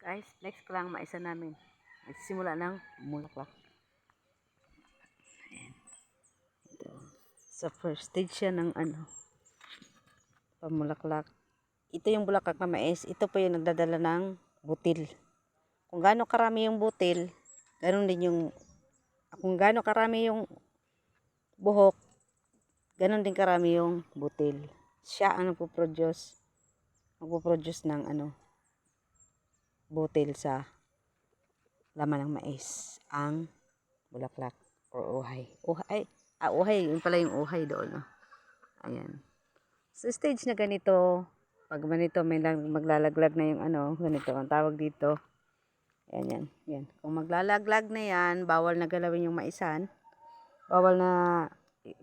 Guys, next ko lang maisa namin. Nagsisimula ng mulaklak. Ito. Sa first stage siya ng ano, pamulaklak. Ito yung bulaklak na mais. Ito po yung nagdadala ng butil. Kung gaano karami yung butil, ganun din yung kung gaano karami yung buhok, ganun din karami yung butil. Siya ang nagpo-produce magpo-produce ng ano butil sa laman ng mais ang bulaklak or uhay. Uhay, ah uhay, yun pala yung uhay doon. Oh. Ayan. Sa stage na ganito, pag ganito may lang, maglalaglag na yung ano, ganito ang tawag dito. Ayan, yan, yan. Kung maglalaglag na yan, bawal na galawin yung maisan. Bawal na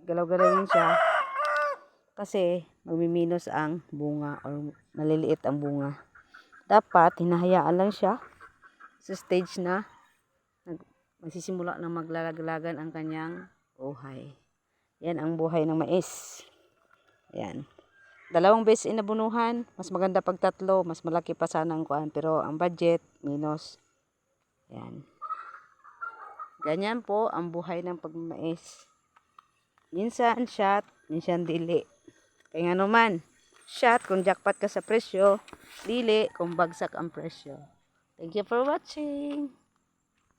galaw-galawin siya. Kasi magmiminos ang bunga or maliliit ang bunga. Dapat hinahayaan lang siya sa stage na magsisimula na maglalaglagan ang kanyang buhay. Yan ang buhay ng mais. Yan. Dalawang beses inabunuhan, mas maganda pag tatlo, mas malaki pa sana ang kuan, pero ang budget minus. Yan. Ganyan po ang buhay ng pagmamais. Minsan shot, minsan dili. Kaya nga naman, shot kung jackpot ka sa presyo, dili kung bagsak ang presyo. Thank you for watching.